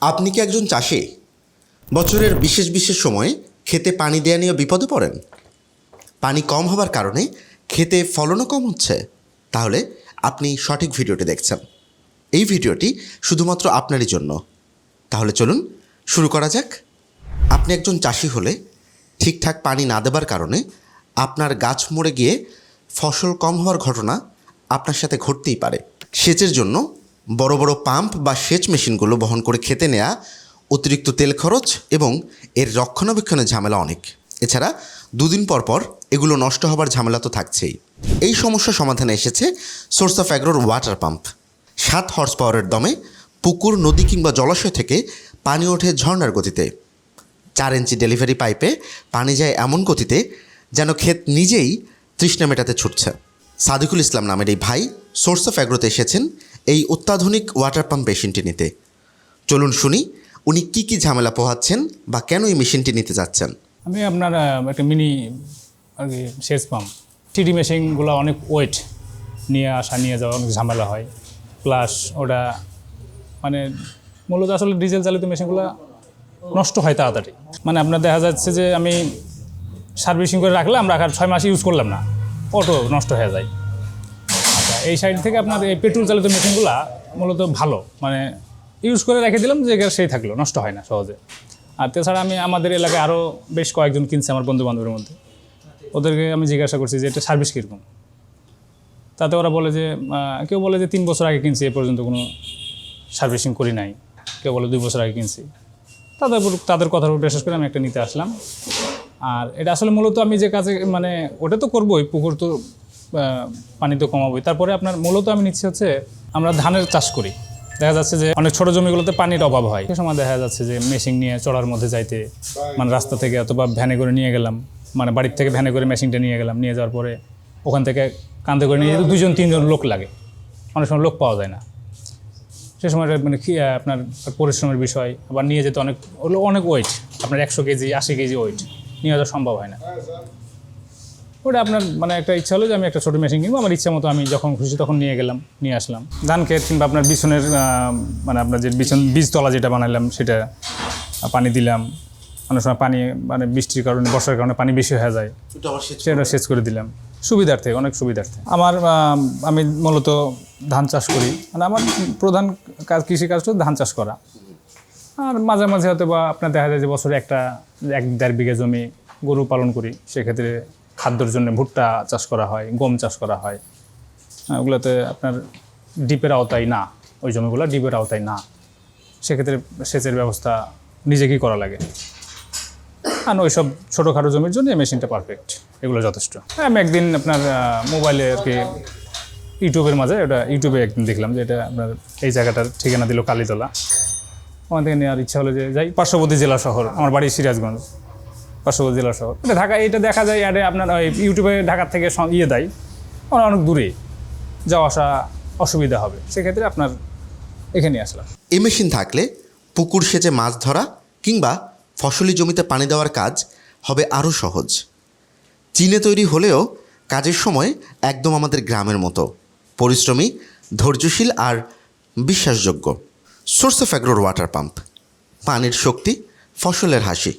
আপনি কি একজন চাষি? বছরের বিশেষ বিশেষ সময়ে খেতে পানি দেওয়া নিয়ে বিপদে পড়েন? পানি কম হবার কারণে খেতে ফলনও কম হচ্ছে? তাহলে আপনি সঠিক ভিডিওটি দেখছেন। এই ভিডিওটি শুধুমাত্র আপনারই জন্য। তাহলে চলুন শুরু করা যাক। আপনি একজন চাষি হলে ঠিকঠাক পানি না দেবার কারণে আপনার গাছ মরে গিয়ে ফসল কম হওয়ার ঘটনা আপনার সাথে ঘটতেই পারে। সেচের জন্য বড় বড় পাম্প বা সেচ মেশিনগুলো বহন করে খেতে নেওয়া অতিরিক্ত তেল খরচ এবং এর রক্ষণাবেক্ষণের ঝামেলা অনেক। এছাড়া দুদিন পর পর এগুলো নষ্ট হবার ঝামেলা তো থাকছেই। এই সমস্যা সমাধানে এসেছে সোর্স অফ অ্যাগ্রোর ওয়াটার পাম্প সাত হর্স পাওয়ারের দমে পুকুর, নদী কিংবা জলাশয় থেকে পানি ওঠে ঝর্নার গতিতে। চার ইঞ্চি ডেলিভারি পাইপে পানি যায় এমন গতিতে যেন ক্ষেত নিজেই তৃষ্ণা মেটাতে ছুটছে। সাদিকুল ইসলাম নামের এই ভাই সোর্স অফ অ্যাগ্রোতে এসেছেন। এই অত্যাধুনিক ওয়াটার পাম্প মেশিনটি নিতে। চলুন শুনি, উনি কি কি ঝামেলা পোহাচ্ছেন বা কেন এই মেশিনটি নিতে যাচ্ছেন? আমি আপনার একটা মিনি আর কি, সেচ পাম্প টিডি মেশিনগুলো অনেক ওয়েট নিয়ে আসা, নিয়ে যাওয়া অনেক ঝামেলা হয়। প্লাস ওটা মানে মূলত আসলে ডিজেল চালিত মেশিনগুলো নষ্ট হয় তাড়াতাড়ি। মানে আপনার দেখা যাচ্ছে যে আমি সার্ভিসিং করে রাখলাম রাখার ছয় মাস ইউজ করলাম না। অটো নষ্ট হয়ে যায়। এই সাইড থেকে আপনার এই পেট্রোল চালিত মেশিনগুলো মূলত ভালো। মানে ইউজ করে রেখে দিলাম, যে সেই থাকল, নষ্ট হয় না সহজে। আর তাছাড়া আমি আমাদের এলাকায় আরও বেশ কয়েকজন কিনছে আমার বন্ধু বান্ধবের মধ্যে। ওদেরকে আমি জিজ্ঞাসা করছি যে, এটা সার্ভিস কীরকম? তাতে ওরা বলে যে কেউ বলে যে, তিন বছর আগে কিনছি, এ পর্যন্ত কোনো সার্ভিসিং করি নাই। কেউ বলে, দুই বছর আগে কিনছি। তাদের তাদের কথার উপর বিশেষ করে আমি একটা নিতে আসলাম। আর এটা আসলে মূলত আমি যে কাজে মানে ওটা তো করবোই, পুকুর তো আহ, পানি তো কমাবোই তারপরে আপনার মূলত আমি নিচ্ছি হচ্ছে আমরা ধানের চাষ করি। দেখা যাচ্ছে যে অনেক ছোট জমিগুলোতে পানির অভাব হয়। সে সময় দেখা যাচ্ছে যে মেশিন নিয়ে চড়ার মধ্যে যাইতে মানে রাস্তা থেকে অথবা ভ্যানে করে নিয়ে গেলাম মানে বাড়ির থেকে ভ্যানে করে মেশিনটা নিয়ে গেলাম নিয়ে যাওয়ার পরে ওখান থেকে কান্দে করে নিয়ে যেতে দুজন তিনজন লোক লাগে। অনেক সময় লোক পাওয়া যায় না। সে সময় মানে কি আপনার পরিশ্রমের বিষয় আবার নিয়ে যেতে অনেক অনেক ওয়েট আপনার একশো কেজি আশি কেজি ওয়েট নিয়ে যাওয়া সম্ভব হয় না। ওটা আপনার মানে একটা ইচ্ছা হলো যে আমি একটা ছোটো মেশিন কিনবো। আমার ইচ্ছা মতো আমি যখন খুশি তখন নিয়ে গেলাম নিয়ে আসলাম। ধান ক্ষেত কিংবা আপনার বিছনের মানে আপনার যে বিছন বীজতলা যেটা বানাইলাম সেটা পানি দিলাম। অনেক সময় পানি মানে বৃষ্টির কারণে বর্ষার কারণে পানি বেশি হয়ে যায়। সেটা সেচ করে দিলাম। সুবিধার্থে অনেক সুবিধার্থে। আমার আমি মূলত ধান চাষ করি। মানে আমার প্রধান কাজ কৃষিকাজ হচ্ছে ধান চাষ করা। আর মাঝে মাঝে হয়তো বা আপনার দেখা যায় যে বছরে একটা এক দেড় বিঘা জমি গরু পালন করি। সেক্ষেত্রে খাদ্যর জন্য ভুট্টা চাষ করা হয়, গম চাষ করা হয়। ওগুলোতে আপনার ডিপের আওতায় না, ওই জমিগুলো ডিপের আওতায় না। সেক্ষেত্রে সেচের ব্যবস্থা নিজেকেই করা লাগে। আর ওইসব ছোটোখাটো জমির জন্য মেশিনটা পারফেক্ট এগুলো যথেষ্ট। হ্যাঁ আমি একদিন আপনার মোবাইলে আর কি ইউটিউবের মাঝে, ওটা ইউটিউবে একদিন দেখলাম যে এটা আপনার এই জায়গাটার ঠিকানা দিল কালীতলা। থেকে নেওয়ার ইচ্ছা হলো যে যাই, পার্শ্ববর্তী জেলা শহর, আমার বাড়ি সিরাজগঞ্জ। পার্শ্ববর্তী জেলা শহর ঢাকা, এটা দেখা যায় অ্যাডে আপনার ওই ইউটিউবে ঢাকার থেকে ইয়ে দেয়। অনেক অনেক দূরে যাওয়া আসা অসুবিধা হবে। সেক্ষেত্রে আপনার এখানে আসলাম। এই মেশিন থাকলে পুকুর সেচে মাছ ধরা কিংবা ফসলি জমিতে পানি দেওয়ার কাজ হবে আরও সহজ। চীনে তৈরি হলেও কাজের সময় একদম আমাদের গ্রামের মতো। পরিশ্রমী, ধৈর্যশীল আর বিশ্বাসযোগ্য। সোর্স অফ অ্যাগ্রোর ওয়াটার পাম্প পানির শক্তি, ফসলের হাসি।